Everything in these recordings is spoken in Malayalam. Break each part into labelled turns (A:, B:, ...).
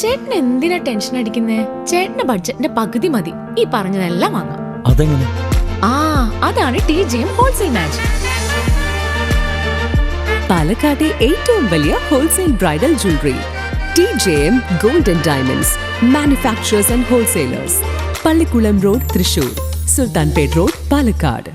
A: ചേട്ടൻ എന്തിനാ ടെൻഷൻ അടിക്കുന്നേ? ചേട്ടന്റെ ബഡ്ജറ്റിന്റെ പകുതി മതി. ഈ പറഞ്ഞതെല്ലാം വാങ്ങാം.
B: അതെങ്ങനെ?
A: ആ അതാണ് T J M wholesale match
C: പാലക്കാട്ടെ ഏറ്റവും വലിയ wholesale bridal jewellery T J M gold and diamonds manufacturers and wholesalers Pallikulam road Thrissur Sultanpet road Palakkad.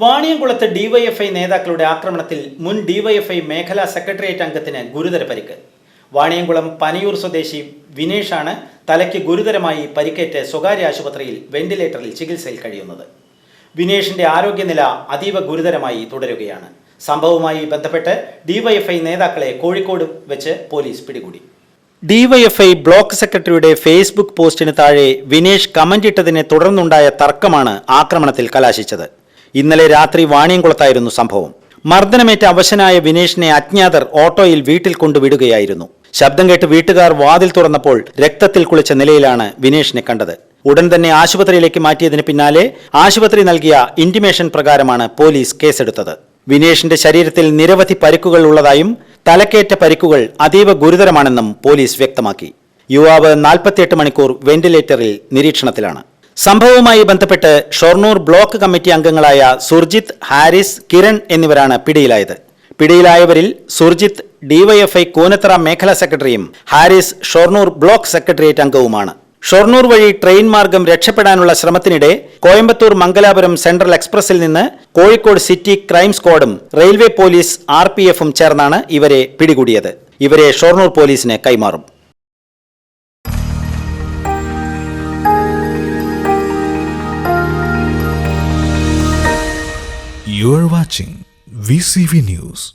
D: വാണിയംകുളത്ത് DYFI നേതാക്കളുടെ ആക്രമണത്തിൽ മുൻ ഡിവൈഎഫ്ഐ മേഖലാ സെക്രട്ടേറിയറ്റ് അംഗത്തിന് ഗുരുതര പരിക്ക്. വാണിയംകുളം പനയൂർ സ്വദേശി വിനേഷാണ് തലയ്ക്ക് ഗുരുതരമായി പരിക്കേറ്റ് സ്വകാര്യ ആശുപത്രിയിൽ വെന്റിലേറ്ററിൽ ചികിത്സയിൽ കഴിയുന്നത്. വിനേഷിന്റെ ആരോഗ്യനില അതീവ ഗുരുതരമായി തുടരുകയാണ്. സംഭവവുമായി ബന്ധപ്പെട്ട് ഡിവൈഎഫ്ഐ നേതാക്കളെ കോഴിക്കോട് വെച്ച് പോലീസ് പിടികൂടി. ഡിവൈഎഫ്ഐ ബ്ലോക്ക് സെക്രട്ടറിയുടെ ഫേസ്ബുക്ക് പോസ്റ്റിന് താഴെ വിനേഷ് കമന്റ് ഇട്ടതിനെ തുടർന്നുണ്ടായ തർക്കമാണ് ആക്രമണത്തിൽ കലാശിച്ചത്. ഇന്നലെ രാത്രി വാണിയംകുളത്തായിരുന്നു സംഭവം. മർദ്ദനമേറ്റ അവശനായ വിനേഷിനെ അജ്ഞാതർ ഓട്ടോയിൽ വീട്ടിൽ കൊണ്ടുവിടുകയായിരുന്നു. ശബ്ദം കേട്ട് വീട്ടുകാർ വാതിൽ തുറന്നപ്പോൾ രക്തത്തിൽ കുളിച്ച നിലയിലാണ് വിനേഷിനെ കണ്ടത്. ഉടൻ തന്നെ ആശുപത്രിയിലേക്ക് മാറ്റിയതിന് പിന്നാലെ ആശുപത്രി നൽകിയ ഇന്റിമേഷൻ പ്രകാരമാണ് പോലീസ് കേസെടുത്തത്. വിനേഷിന്റെ ശരീരത്തിൽ നിരവധി പരിക്കുകൾ ഉള്ളതായും തലക്കേറ്റ പരിക്കുകൾ അതീവ ഗുരുതരമാണെന്നും പോലീസ് വ്യക്തമാക്കി. യുവാവ് നാൽപ്പത്തിയെട്ട് മണിക്കൂർ വെന്റിലേറ്ററിൽ നിരീക്ഷണത്തിലാണ്. സംഭവവുമായി ബന്ധപ്പെട്ട് ഷൊർണൂർ ബ്ലോക്ക് കമ്മിറ്റി അംഗങ്ങളായ സുർജിത് ഹാരിസ് കിരൺ എന്നിവരാണ് പിടിയിലായത്. പിടിയിലായവരിൽ സുർജിത്ത് ഡിവൈഎഫ്ഐ കൂനത്തറ മേഖലാ സെക്രട്ടറിയും ഹാരിസ് ഷൊർണൂർ ബ്ലോക്ക് സെക്രട്ടേറിയറ്റ് അംഗവുമാണ്. ഷൊർണൂർ വഴി ട്രെയിൻ മാർഗം രക്ഷപ്പെടാനുള്ള ശ്രമത്തിനിടെ കോയമ്പത്തൂർ മംഗലാപുരം സെൻട്രൽ എക്സ്പ്രസിൽ നിന്ന് കോഴിക്കോട് സിറ്റി ക്രൈം സ്ക്വാഡും റെയിൽവേ പോലീസ് ആർ പി എഫും ചേർന്നാണ് ഇവരെ പിടികൂടിയത്. ഇവരെ ഷൊർണൂർ പോലീസിന് കൈമാറും.
E: You are watching VCV News.